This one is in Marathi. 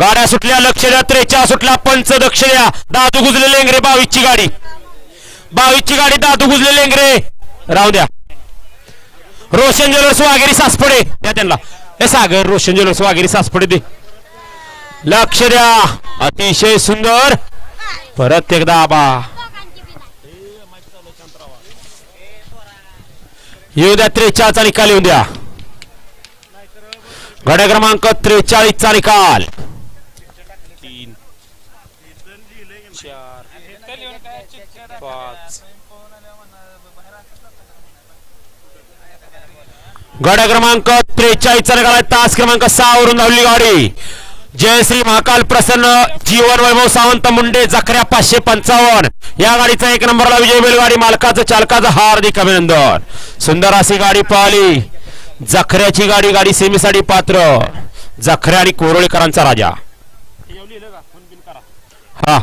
गाड्या सुटल्या लक्ष द्या त्रेचा सुटला पंच दक्ष द्या दादू गुजले लेंगरे बावीसची गाडी. बावीसची गाडी दादू गुजले लेंगरे. राहू द्या. रोशन ज्वेलर्स वागेरी सासपडे. द्या त्यांना. हे सागर रोशन ज्वेलर्स वागेरी सासपडे दे. लक्ष द्या. अतिशय सुंदर. परत एकदा आबा. येऊ द्या त्रेचाळीसचा निकाल येऊ द्या. घड्या क्रमांक त्रेचाळीसचा निकाल. चार. पाच. गड्या क्रमांक त्रेचाळीसचा निकाल तास क्रमांक सहा वरून धावली गाडी. जयश्री महाकाल प्रसन्न जीवन वैभव सावंत मुंडे जखऱ्या पाचशे पंचावन्न. या गाडीचा एक नंबरला विजय बैलगाडी मालकाचं चालकाचं हार्दिक अभिनंदन. सुंदर अशी गाडी पाहिली. जखऱ्याची गाडी गाडी सेमीसाठी पात्र. जखऱ्या आणि कोरोळेकरांचा राजा. हा.